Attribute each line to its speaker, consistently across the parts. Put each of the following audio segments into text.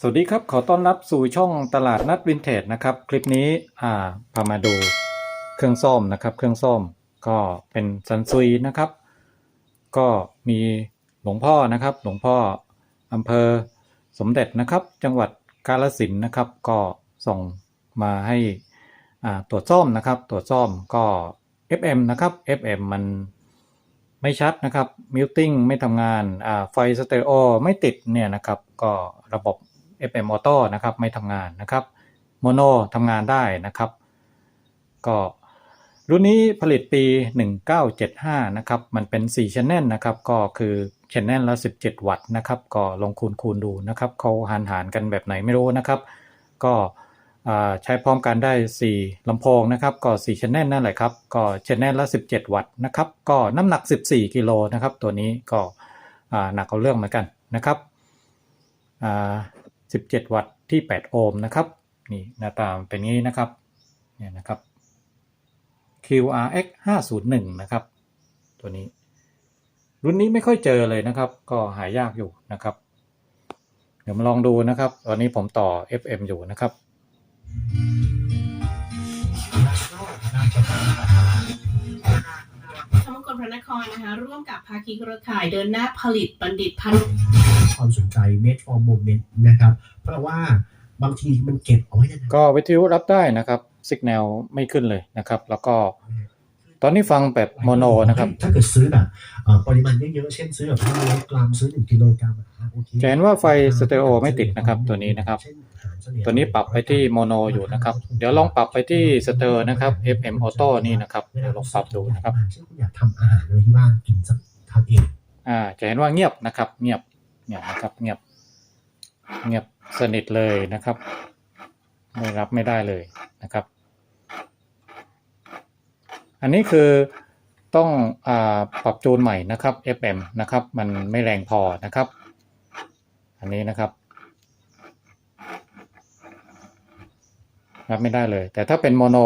Speaker 1: สวัสดีครับ ขอต้อนรับสู่ช่องตลาดนัดวินเทจนะครับ คลิปนี้อ่าพามาดูเครื่องซ่อมนะครับ เครื่องซ่อมก็เป็นซันซุยนะครับ ก็มีหลวงพ่อนะครับ หลวงพ่ออำเภอสมเด็จนะครับ จังหวัดกาฬสินนะครับ ก็ส่งมาให้อ่าตรวจซ่อมนะครับ ตรวจซ่อมก็ FM นะครับ FM มันไม่ชัดนะครับมิวติ้งไม่ทำงานอ่าไฟสเตอริโอไม่ติดเนี่ยนะครับ ก็ระบบ FM Auto นะครับไม่ทำงานนะครับโมโนทำงานได้นะครับ ก็รุ่นนี้ผลิตปี 1975 นะครับ มันเป็น 4 channel นะครับ ก็คือ channel ละ 17 วัตต์นะครับ ก็ลองคูณคูณดูนะครับ เขาหารหารกันแบบไหนไม่รู้นะครับ ก็ใช้พร้อมกันได้ 4ลำโพงนะครับ ก็ 4 channel นั่นแหละครับ ก็ channel ละ 17 วัตต์นะครับ ก็น้ำหนัก 14 กิโลนะครับ ตัวนี้ก็หนักเอาเรื่องเหมือนกันนะครับอ่า 17 วัตต์ที่ 8 โอห์มนะครับนี่หน้าตาเป็นงี้นะครับเนี่ยนะครับ QRX 501นะครับ ตัวนี้ รุ่นนี้ไม่ค่อยเจอเลยนะครับ ก็หายากอยู่นะครับ เดี๋ยวมาลองดูนะครับ ตอนนี้ผมต่อ FM อยู่นะครับ
Speaker 2: ธรรมกรพระนครนะคะ ร่วมกับภาคีเครือข่ายเดินหน้าผลิตบัณฑิตพันธุ์
Speaker 3: ความสนใจ made for moment นะครับ เพราะว่าบางทีมันเก็บเอาไว้นาน
Speaker 1: ก็วิทยุรับได้นะครับสัญญาณไม่ขึ้นเลยนะครับ แล้วก็ตอนนี้ฟังแบบโมโนนะครับ
Speaker 3: ถ้าเกิดซื้อแบบเอ่อปริมาณเยอะๆเช่นซื้อแบบ500กรัมซื้อ1กิโลกรัมอ่โอค
Speaker 1: จะเห็นว่าไฟสเตอริโอไม่ติดนะครับตัวนี้นะครับ
Speaker 3: เช่หางเสลี่ย
Speaker 1: ตัวนี้ปรับไปที่โมโนอยู่นะครับ เดี๋ยวลองปรับไปที่สเตอร์นะครับ FM Auto นี่นะครับเดี๋ยวลองปรับดูนะครับ
Speaker 3: เช่นคุณอยากทำอาหารอะไรที่บ้านกินสักทานเอง
Speaker 1: อ่าจะเห็นว่าเงียบนะครับ เงียบ เนี่ยนะครับเงียบเงียบสนิทเลยนะครับ ไม่รับไม่ได้เลยนะครับ อันนี้คือต้องอปรับจูนใหม่นะครับ FM นะครับ มันไม่แรงพอนะครับ อันนี้นะครับรับไม่ได้เลย แต่ถ้าเป็นโมโน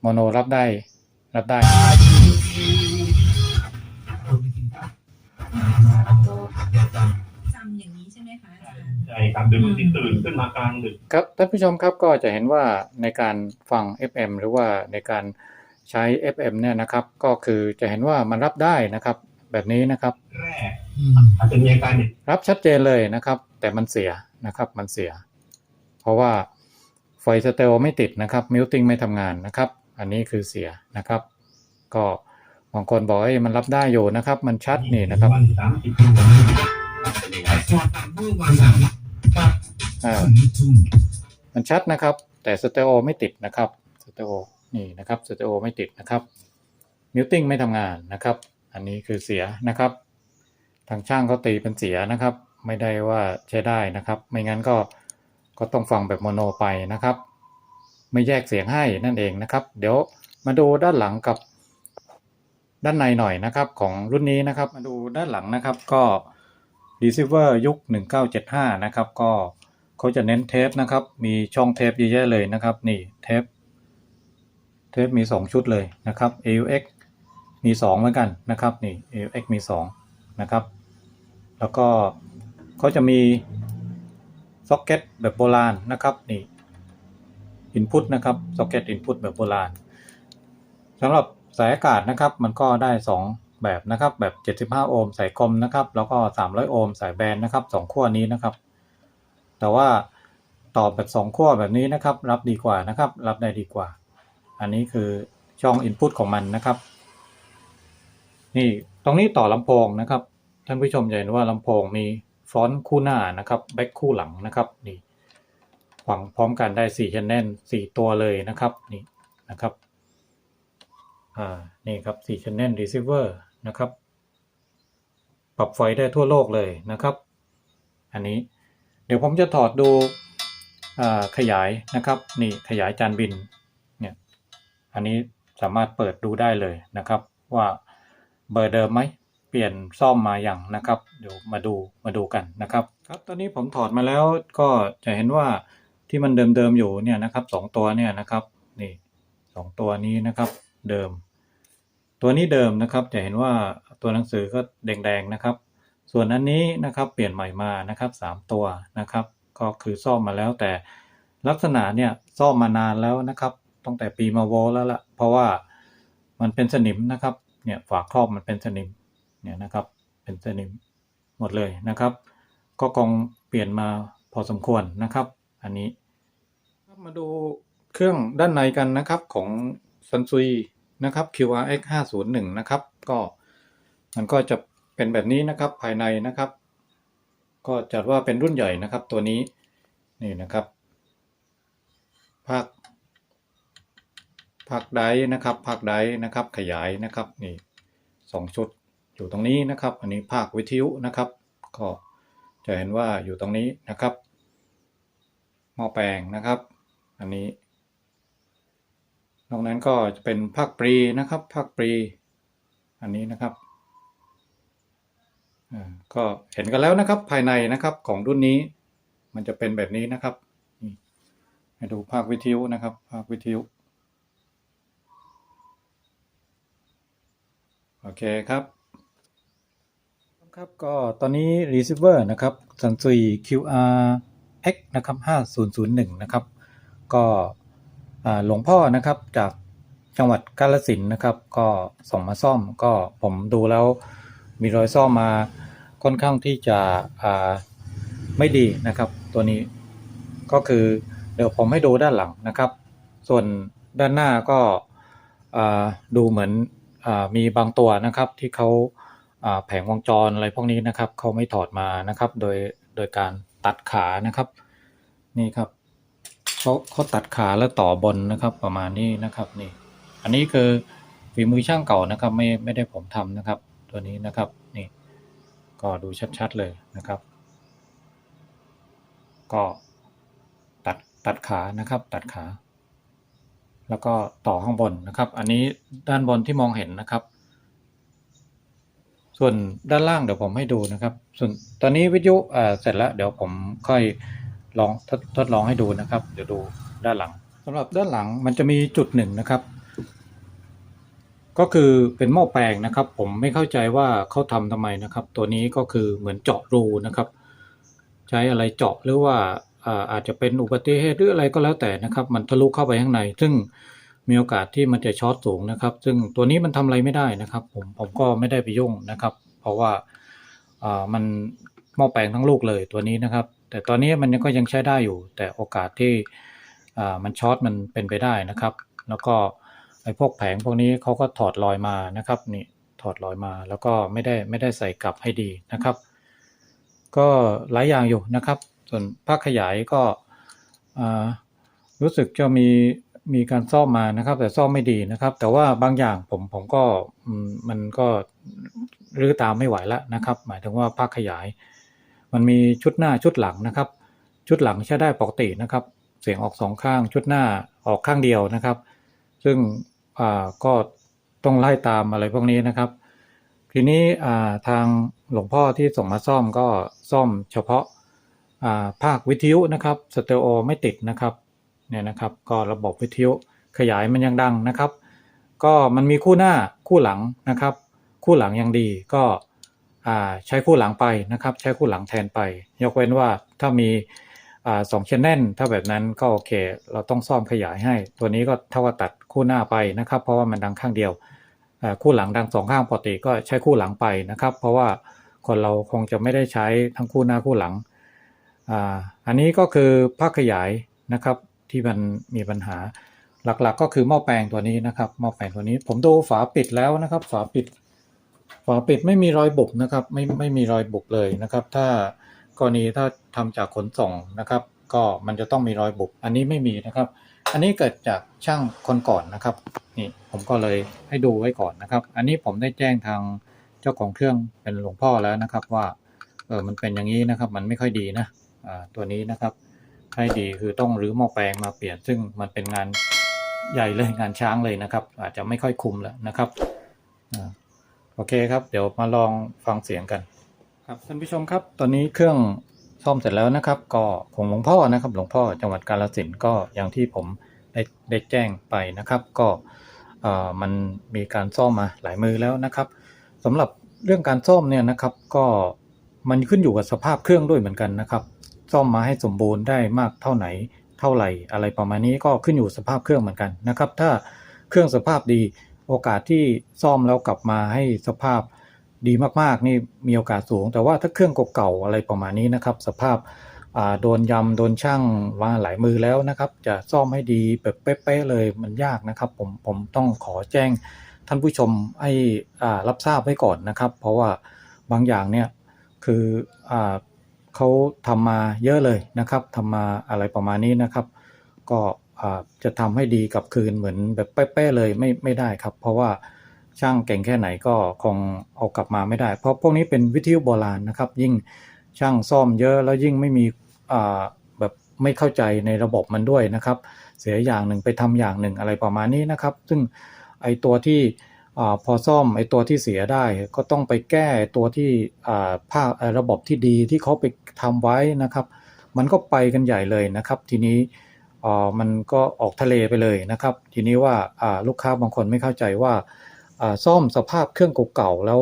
Speaker 1: โมโนรับได้รับได้
Speaker 4: อย่างนี้ใช่ไหมคะอาจารย์
Speaker 5: ใช่ครับโดยบางทีตื่นขึ้นมากลางดึก
Speaker 1: ครับท่านผู้ชมครับก็จะเห็นว่าในการฟัง FM หรือว่าในการใช้ FM เนี่ยนะครับ ก็คือจะเห็นว่ามันรับได้นะครับ แบบนี้นะครับ
Speaker 5: แรกอาจจะมีอาการเนี่ย
Speaker 1: รับชัดเจนเลยนะครับ แต่มันเสียนะครับมันเสีย เพราะว่าไฟสเตอริโอไม่ติดนะครับมิวติ้งไม่ทำงานนะครับ อันนี้คือเสียนะครับ ก็บางคนบอกว่ามันรับได้อยู่นะครับ มันชัดนี่นะครับ
Speaker 5: วันสา มั
Speaker 1: นชัดนะครับ แต่สเตอริโอไม่ติดนะครับสเตอริโอนี่นะครับสเตอริโอไม่ติดนะครับมิวติ้งไม่ทำงานนะครับ อันนี้คือเสียนะครับ ทางช่างเขาตีเป็นเสียนะครับ ไม่ได้ว่าใช้ได้นะครับ ไม่งั้นก็ก็ต้องฟังแบบโมโนไปนะครับ ไม่แยกเสียงให้นั่นเองนะครับ เดี๋ยวมาดูด้านหลังกับด้านในหน่อยนะครับ ของรุ่นนี้นะครับ มาดูด้านหลังนะครับก็ receiver ยุค 1975 นะครับ ก็เขาจะเน้นเทปนะครับ มีช่องเทปเยอะแยะเลยนะครับ นี่เทป เทปมี 2 ชุดเลยนะครับ AUX มี 2 เหมือนกันนะครับ นี่ AUX มี 2 นะครับ แล้วก็เขาจะมีซ็อกเก็ตแบบโบราณนะครับนี่ input นะครับซ็อกเก็ต input แบบโบราณสำหรับสายอากาศนะครับ มันก็ได้ 2 แบบนะครับแบบ 75 โอห์มสายคมนะครับ แล้วก็ 300 โอห์มสายแบนนะครับสองขั้วนี้นะครับ แต่ว่าต่อแบบ 2ขั้วแบบนี้นะครับ รับดีกว่านะครับ รับได้ดีกว่า อันนี้คือช่อง Input ของมันนะครับ นี่ตรงนี้ต่อลำโพงนะครับ ท่านผู้ชมจะเห็นว่าลำโพงมีฟรอนต์คู่หน้านะครับแบ็คคู่หลังนะครับนี่ฟังพร้อมกันได้4 channel 4 ตัวเลยนะครับนี่นะครับอ่านี่ครับ4 channel receiver นะครับ ปรับไฟได้ทั่วโลกเลยนะครับ อันนี้เดี๋ยวผมจะถอดดูขยายนะครับ นี่ขยายจานบินเนี่ยอันนี้สามารถเปิดดูได้เลยนะครับ ว่าเบอร์เดิมไหมเปลี่ยนซ่อมมาอย่างนะครับ เดี๋ยวมาดูมาดูกันนะครับครับตอนนี้ผมถอดมาแล้วก็จะเห็นว่าที่มันเดิมๆอยู่เนี่ยนะครับสองตัวเนี่ยนะครับนี่สองตัวนี้นะครับเดิม ตัวนี้เดิมนะครับจะเห็นว่าตัวหนังสือก็แดงๆนะครับ ส่วนอันนี้นะครับเปลี่ยนใหม่มานะครับสามตัวนะครับ ก็คือซ่อมมาแล้วแต่ลักษณะเนี่ยซ่อมมานานแล้วนะครับตั้งแต่ปีมาโวแล้วละเพราะว่ามันเป็นสนิมนะครับเนี่ยฝาครอบมันเป็นสนิมเนี่ยนะครับเป็นสนิมหมดเลยนะครับ ก็คงเปลี่ยนมาพอสมควรนะครับ อันนี้มาดูเครื่องด้านในกันนะครับของซันซุย นะครับ QRX 501นะครับ ก็มันก็จะเป็นแบบนี้นะครับภายในนะครับ ก็จัดว่าเป็นรุ่นใหญ่นะครับตัวนี้นี่นะครับภาคภาคไดนะครับภาคไดนะครับขยายนะครับนี่สองชุดอยู่ตรงนี้นะครับ อันนี้ภาควิทยุนะครับ ก็จะเห็นว่าอยู่ตรงนี้นะครับหม้อแปลงนะครับ อันนี้ อกนั้นก็จะเป็นภาคปรีนะครับภาคปรี อันนี้นะครับอ่าก็เห็นกันแล้วนะครับภายในนะครับของรุ่นนี้ มันจะเป็นแบบนี้นะครับนี่ให้ดูภาควิทยุนะครับ ภาควิทยุโอเคครับครับก็ตอนนี้ receiver นะครับ Sansui QR X นะครับ5001 นะครับ ก็ หลวงพ่อนะครับจากจังหวัดกาฬสินนะครับ ก็ส่งมาซ่อมก็ผมดูแล้วมีรอยซ่อมมาค่อนข้างที่จะไม่ดีนะครับ ตัวนี้ก็คือเดี๋ยวผมให้ดูด้านหลังนะครับ ส่วนด้านหน้าก็ดูเหมือนอมีบางตัวนะครับที่เขาาแผงวงจรอะไรพวกนี้นะครับเขาไม่ถอดมานะครับ โดยโดยการตัดขานะครับ นี่ครับ เขาเขาตัดขาแล้วต่อบนนะครับประมาณนี้นะครับนี่ อันนี้คือฝีมือช่างเก่านะครับ ไม่ไม่ได้ผมทำนะครับ ตัวนี้นะครับนี่ ก็ดูชัดๆเลยนะครับ ก็ตัดตัดขานะครับ ตัดขา แล้วก็ต่อข้างบนนะครับ อันนี้ด้านบนที่มองเห็นนะครับ ส่วนด้านล่างเดี๋ยวผมให้ดูนะครับ ส่วนตอนนี้วิทยุอ่อเสร็จแล้วเดี๋ยวผมค่อย ลองทดทดลองให้ดูนะครับ เดี๋ยวดูด้านหลังสำหรับด้านหลังมันจะมีจุดหนึ่งนะครับ ก็คือเป็นหม้อแปลงนะครับ ผมไม่เข้าใจว่าเขาทำทำไมนะครับ ตัวนี้ก็คือเหมือนเจาะรูนะครับ ใช้อะไรเจาะหรือว่าอาอาจจะเป็นอุบัติเหตุหรืออะไรก็แล้วแต่นะครับ มันทะลุเข้าไปข้างใน ซึ่งมีโอกาสที่มันจะช็อตสูงนะครับ ซึ่งตัวนี้มันทำอะไรไม่ได้นะครับ ผมผมก็ไม่ได้ไปยุ่งนะครับ เพราะว่าอ่ามันหม้อแปลงทั้งลูกเลยตัวนี้นะครับ แต่ตอนนี้มันก็ยังใช้ได้อยู่ แต่โอกาสที่มันช็อตมันเป็นไปได้นะครับ แล้วก็ไอ้พวกแผงพวกนี้เขาก็ถอดรอยมานะครับนี่ถอดรอยมาแล้วก็ไม่ได้ไม่ได้ใส่กลับให้ดีนะครับ ก็หลายอย่างอยู่นะครับ ส่วนภาคขยายก็รู้สึกจะมีมีการซ่อมมานะครับ แต่ซ่อมไม่ดีนะครับ แต่ว่าบางอย่างผมผมก็มมันก็รื้อตามไม่ไหวแล้วนะครับ หมายถึงว่าภาคขยาย มันมีชุดหน้าชุดหลังนะครับ ชุดหลังใช้ได้ปกตินะครับ เสียงออกสองข้าง ชุดหน้าออกข้างเดียวนะครับ ซึ่งก็ต้องไล่ตามอะไรพวกนี้นะครับ ทีนี้ทางหลวงพ่อที่ส่งมาซ่อมก็ซ่อมเฉพาะาภาควิทยุนะครับสเตอริโอไม่ติดนะครับเนี่ยนะครับ ก็ระบบวิทยุขยายมันยังดังนะครับ ก็มันมีคู่หน้าคู่หลังนะครับ คู่หลังยังดีก็ ใช้คู่หลังไปนะครับ ใช้คู่หลังแทนไป ยกเว้นว่าถ้ามีอสองชแนลถ้าแบบนั้นก็โอเค เราต้องซ่อมขยายให้ ตัวนี้ก็เท่ากับตัดคู่หน้าไปนะครับ เพราะว่ามันดังข้างเดียวคู่หลังดังสองข้างปกติก็ใช้คู่หลังไปนะครับ เพราะว่าคนเราคงจะไม่ได้ใช้ทั้งคู่หน้าคู่หลังอันนี้ก็คือภาคขยายนะครับที่มันมีปัญหาหลักๆก็คือหม้อแปลงตัวนี้นะครับหม้อแปลงตัวนี้ ผมดูฝาปิดแล้วนะครับ ฝาปิด ฝาปิดไม่มีรอยบุบนะครับไม่ไม่มีรอยบุบเลยนะครับ ถ้ากรณีถ้าทำจากขนส่งนะครับ ก็มันจะต้องมีรอยบุบอันนี้ไม่มีนะครับ อันนี้เกิดจากช่างคนก่อนนะครับนี่ผมก็เลยให้ดูไว้ก่อนนะครับ อันนี้ผมได้แจ้งทางเจ้าของเครื่องเป็นหลวงพ่อแล้วนะครับ ว่าเออมันเป็นอย่างนี้นะครับ มันไม่ค่อยดีนะอ่าตัวนี้นะครับให้ดีคือต้องรื้อหม้อแปลงมาเปลี่ยน ซึ่งมันเป็นงานใหญ่เลยงานช้างเลยนะครับ อาจจะไม่ค่อยคุมแล้วนะครับอ่า โอเคครับ เดี๋ยวมาลองฟังเสียงกัน ครับท่านผู้ชมครับ ตอนนี้เครื่องซ่อมเสร็จแล้วนะครับ ก็ของหลวงพ่อนะครับ หลวงพ่อจังหวัดกาฬสินธุ์ก็อย่างที่ผมได้ได้แจ้งไปนะครับ ก็มันมีการซ่อมมาหลายมือแล้วนะครับสำหรับเรื่องการซ่อมเนี่ยนะครับ ก็มันขึ้นอยู่กับสภาพเครื่องด้วยเหมือนกันนะครับ ซ่อมมาให้สมบูรณ์ได้มากเท่าไหนเท่าไหร่อะไรประมาณนี้ก็ขึ้นอยู่สภาพเครื่องเหมือนกันนะครับ ถ้าเครื่องสภาพดี โอกาสที่ซ่อมแล้วกลับมาให้สภาพดีมากๆ นี่มีโอกาสสูง แต่ว่าถ้าเครื่องเก่าๆอะไรประมาณนี้นะครับ สภาพาโดนยำโดนช่างมาหลายมือแล้วนะครับ จะซ่อมให้ดีแบบเป๊ะๆเลยมันยากนะครับ ผมผมต้องขอแจ้งท่านผู้ชมให้รับทราบไว้ก่อนนะครับ เพราะว่าบางอย่างเนี่ยคืออเขาทำมาเยอะเลยนะครับทำมาอะไรประมาณนี้นะครับ ก็ จะทำให้ดีกลับคืนเหมือนแบบเป๊ะๆเลยไม่ไม่ได้ครับ เพราะว่าช่างเก่งแค่ไหนก็คงเอากลับมาไม่ได้ เพราะพวกนี้เป็นวิทยุโบราณนะครับ ยิ่งช่างซ่อมเยอะแล้วยิ่งไม่มีแบบไม่เข้าใจในระบบมันด้วยนะครับ เสียอย่างหนึ่งไปทำอย่างหนึ่งอะไรประมาณนี้นะครับ ซึ่งไอตัวที่อพอซ่อมไอตัวที่เสียได้ก็ต้องไปแก้ตัวที่ภาคระบบที่ดีที่เขาไปทำไว้นะครับ มันก็ไปกันใหญ่เลยนะครับ ทีนี้ มันก็ออกทะเลไปเลยนะครับ ทีนี้ว่าลูกค้าบางคนไม่เข้าใจว่าซ่อมสภาพเครื่องเก่าๆแล้ว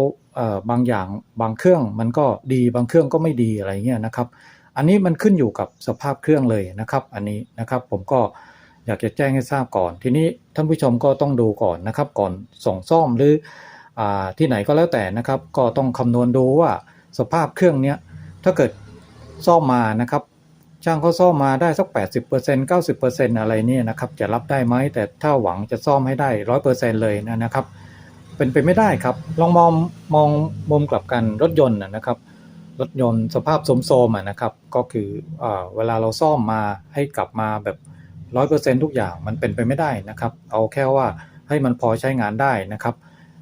Speaker 1: บางอย่างบางเครื่องมันก็ดีบางเครื่องก็ไม่ดีอะไรเงี้ยนะครับ อันนี้มันขึ้นอยู่กับสภาพเครื่องเลยนะครับ อันนี้นะครับผมก็อยากจะแจ้งให้ทราบก่อน ทีนี้ท่านผู้ชมก็ต้องดูก่อนนะครับ ก่อนส่งซ่อมหรืออที่ไหนก็แล้วแต่นะครับ ก็ต้องคำนวณดูว่าสภาพเครื่องเนี้ยถ้าเกิดซ่อมมานะครับ ช่างเขาซ่อมมาได้สัก 80% 90%อะไรเนี่ยนะครับจะรับได้ไหมแต่ถ้าหวังจะซ่อมให้ได้ 100%เลยนะนะครับ เป็นไปไม่ได้ครับ ลองมองมองมุมกลับกันรถยนต์นะครับ รถยนต์สภาพโทมๆอะนะครับก็คืออเวลาเราซ่อมมาให้กลับมาแบบ100%ทุกอย่างมันเป็นไปไม่ได้นะครับ เอาแค่ว่าให้มันพอใช้งานได้นะครับ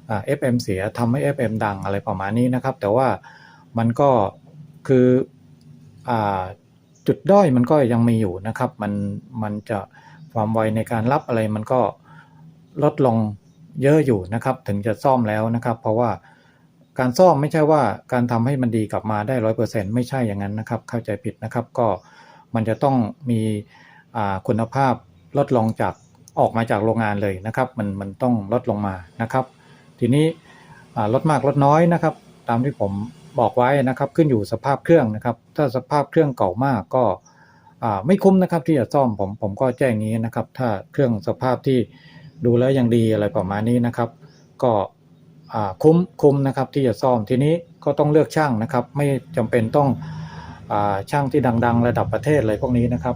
Speaker 1: เอ่า FM เสียทำให้ FM ดังอะไรประมาณนี้นะครับ แต่ว่ามันก็คืออ จุดด้อยมันก็ยังมีอยู่นะครับ มันมันจะความไวในการรับอะไรมันก็ลดลงเยอะอยู่นะครับ ถึงจะซ่อมแล้วนะครับ เพราะว่าการซ่อมไม่ใช่ว่าการทำให้มันดีกลับมาได้ร้อยเปอร์เซ็นไม่ใช่อย่างนั้นนะครับ เข้าใจผิดนะครับ ก็มันจะต้องมีคุณภาพลดลงจากออกมาจากโรงงานเลยนะครับ มันมันต้องลดลงมานะครับ ทีนี้ลดมากลดน้อยนะครับ ตามที่ผม บอกไว้นะครับ ขึ้นอยู่สภาพเครื่องนะครับ ถ้าสภาพเครื่องเก่ามากก็ไม่คุ้มนะครับที่จะซ่อมผมผมก็แจ้งงี้นะครับ ถ้าเครื่องสภาพที่ดูแล้วยังดีอะไรประมาณนี้นะครับ ก็คุ้มคุ้มนะครับที่จะซ่อมทีนี้ก็ต้องเลือกช่างนะครับ ไม่จำเป็นต้องอช่างที่ดัง ๆ ระดับประเทศอะไรพวกนี้นะครับ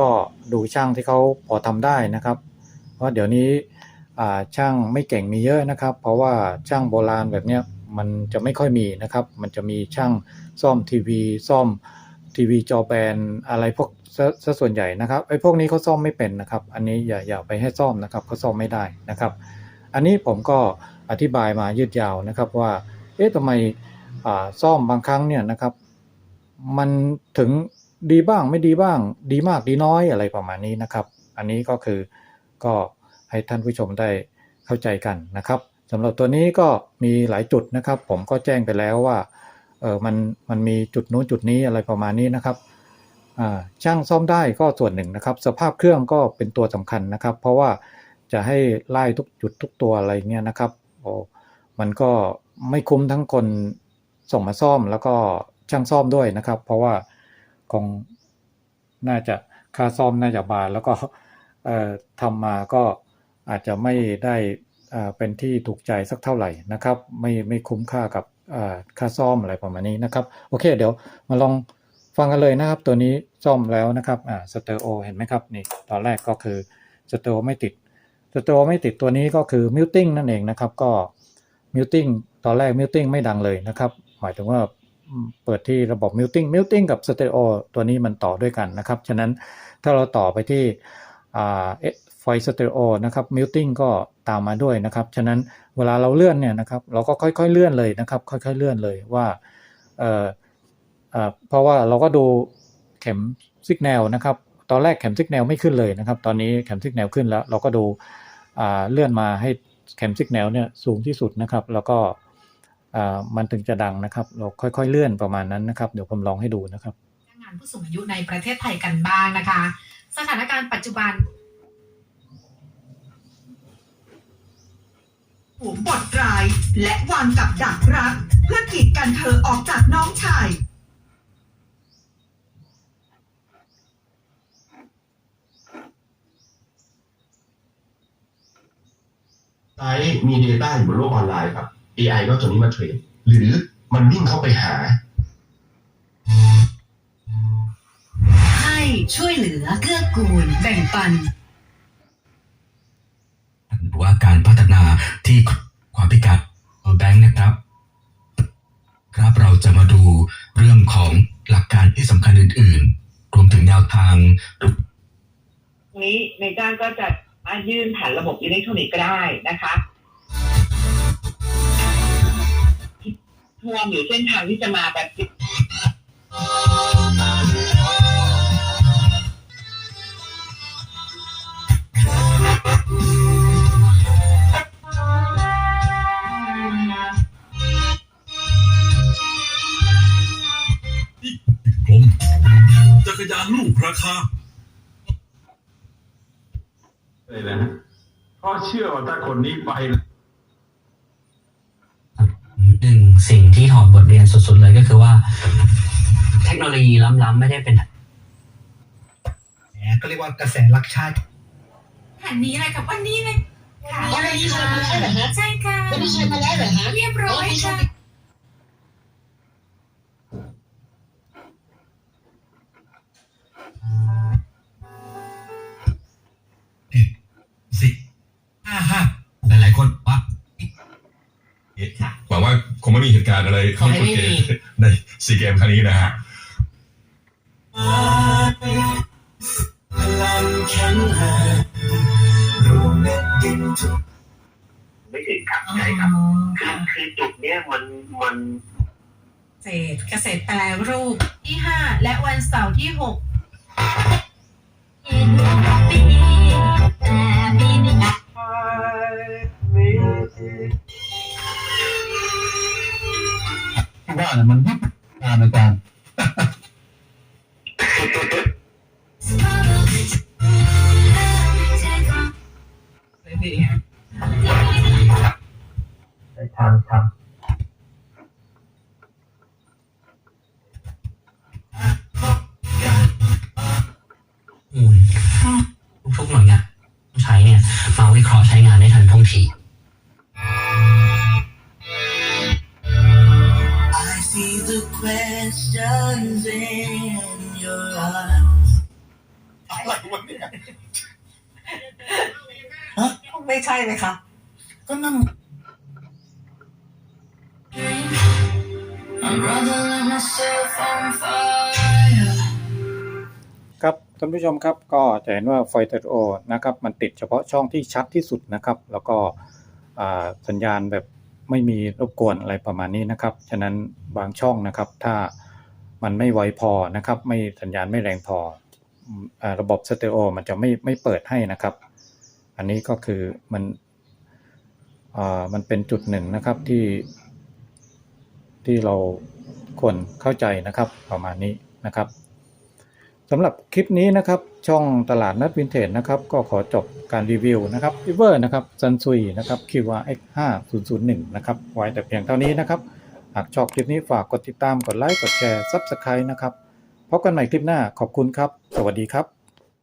Speaker 1: ก็ดูช่างที่เขาพอทำได้นะครับ เพราะเดี๋ยวนี้ช่างไม่เก่งมีเยอะนะครับ เพราะว่าช่างโบราณแบบเนี้ย มันจะไม่ค่อยมีนะครับ มันจะมีช่างซ่อมทีวีซ่อมทีวีจอแบนอะไรพวกซะส่วนใหญ่นะครับไอ้พวกนี้เขาซ่อมไม่เป็นนะครับ อันนี้อย่าอย่าไปให้ซ่อมนะครับเขาซ่อมไม่ได้นะครับ อันนี้ผมก็อธิบายมายืดยาวนะครับว่าเอ๊ะทำไมซ่อมบางครั้งเนี่ยนะครับ มันถึงดีบ้างไม่ดีบ้าง ดีมากดีน้อยอะไรประมาณนี้นะครับ อันนี้ก็คือก็ให้ท่านผู้ชมได้เข้าใจกันนะครับ สำหรับตัวนี้ก็มีหลายจุดนะครับ ผมก็แจ้งไปแล้วว่าเออมันมันมีจุดนู้นจุดนี้อะไรประมาณนี้นะครับช่างซ่อมได้ก็ส่วนหนึ่งนะครับ สภาพเครื่องก็เป็นตัวสำคัญนะครับ เพราะว่าจะให้ไล่ทุกจุดทุกตัวอะไรเงี้ยนะครับโอ้มันก็ไม่คุ้มทั้งคนส่งมาซ่อมแล้วก็ช่างซ่อมด้วยนะครับ เพราะว่าคงน่าจะค่าซ่อมน่าจะบานแล้วก็ทำมาก็อาจจะไม่ได้ เป็นที่ถูกใจสักเท่าไหร่นะครับ ไม่ไม่คุ้มค่ากับอ่าค่าซ่อมอะไรประมาณนี้นะครับ โอเค เดี๋ยวมาลองฟังกันเลยนะครับ ตัวนี้ซ่อมแล้วนะครับอ่าสเตอริโอเห็นไหมครับนี่ตอนแรกก็คือสเตอริโอไม่ติดสเตอริโอไม่ติดตัวนี้ก็คือมิวติ้งนั่นเองนะครับ ก็มิวติ้งตอนแรกมิวติ้งไม่ดังเลยนะครับ หมายถึงว่าเปิดที่ระบบมิวติ้งมิวติ้งกับสเตอริโอตัวนี้มันต่อด้วยกันนะครับ ฉะนั้นถ้าเราต่อไปที่อ่า สเตอริโอนะครับมิวติ้งก็ตามมาด้วยนะครับ ฉะนั้นเวลาเราเลื่อนเนี่ยนะครับเราก็ค่อยๆเลื่อนเลยนะครับ ค่อยๆเลื่อนเลยว่าเอ่อเอ่อเพราะว่าเราก็ดูเข็มสัญญาณนะครับ ตอนแรกเข็มสัญญาณไม่ขึ้นเลยนะครับ ตอนนี้เข็มสัญญาณขึ้นแล้ว เราก็ดูเลื่อนมาให้เข็มสัญญาณเนี่ยสูงที่สุดนะครับ แล้วก็มันถึงจะดังนะครับ เราค่อยๆเลื่อนประมาณนั้นนะครับ เดี๋ยวผมลองให้ดูนะครับ
Speaker 4: งานผู้สูงอายุในประเทศไทยกันบ้างนะคะ สถานการณ์ปัจจุบัน หัวบอดร้าย และวางกับดักรัก เพื่อกีดกันเธอออกจากน้องชาย
Speaker 6: ไซต์มีเดต้าอยู่บนโลกออนไลน์ครับ AI ก็ตัวนี้มาเทรนหรือมันวิ่งเข้าไปหา
Speaker 4: ให้ช่วยเหลือเกื้อกูล แบ่งปัน
Speaker 7: หรือว่าการพัฒนาที่ความพิการแบงค์นะครับ ครับเราจะมาดูเรื่องของหลักการที่สำคัญอื่น ๆ รวมถึงแนวทาง
Speaker 8: นี้ในจ้างก็จะมายื่นผ่านระบบอิเล็กทรอนิกส์ก็ได้นะคะทวมหรือเส้นทางที่จะมาแบบ
Speaker 9: ยานลูกราคา
Speaker 5: เลยนะฮะเพราะเชื่อว่าถ้าคนนี้ไป
Speaker 10: หนึ่งสิ่งที่ถอดบทเรียนสุดๆเลยก็คือว่า เทคโนโลยีล้ำๆไม่ได้เป็น
Speaker 3: แหมก็เรียกว่ากระแสรักชาติ
Speaker 4: แผ่นนี้เลยกับวันนี้เลยค่ะ
Speaker 8: วันนี้เชิญมาแล้วเหรอฮะ
Speaker 4: ใช่ค่ะ
Speaker 8: วันนี้เชิญมาแล้วเหรอฮะ
Speaker 4: เรียบร้อยค่ะ
Speaker 9: ไม่มีเหตุการณ์อะไร
Speaker 4: ขอให้ไม่มี
Speaker 9: ในซีเกมครั้งนี้นะฮะ
Speaker 5: ไม่ถึงครับใช่ครับคือคือจุดเนี้ยมันมัน
Speaker 4: เกษตรเกษตรแปรรูปที่5และวันเสาร์ที่6
Speaker 6: ว่านะมันวิงานอาจาร
Speaker 4: ไม่ใช่เลยค่ะ
Speaker 6: ก็นั่น
Speaker 1: ครับท่านผู้ชมครับก็จะเห็นว่าไฟเตโอนะครับมันติดเฉพาะช่องที่ชัดที่สุดนะครับ แล้วก็อ่าสัญญาณแบบไม่มีรบกวนอะไรประมาณนี้นะครับ ฉะนั้นบางช่องนะครับ ถ้ามันไม่ไวพอนะครับ ไม่สัญญาณไม่แรงพออืมอ่าระบบสเตอริโอมันจะไม่ไม่เปิดให้นะครับ อันนี้ก็คือมันอ่ามันเป็นจุดหนึ่งนะครับที่ ที่เราควรเข้าใจนะครับประมาณนี้นะครับสำหรับคลิปนี้นะครับ ช่องตลาดนัดวินเทจนะครับ ก็ขอจบการรีวิวนะครับริเวอร์นะครับซันซุยนะครับ QR X 5 0 0 1 นะครับไว้แต่เพียงเท่านี้นะครับ หากชอบคลิปนี้ฝากกดติดตามกดไลค์กดแชร์ Subscribe นะครับพบกันใหม่คลิปหน้าขอบคุณครับ สวัสดีครับ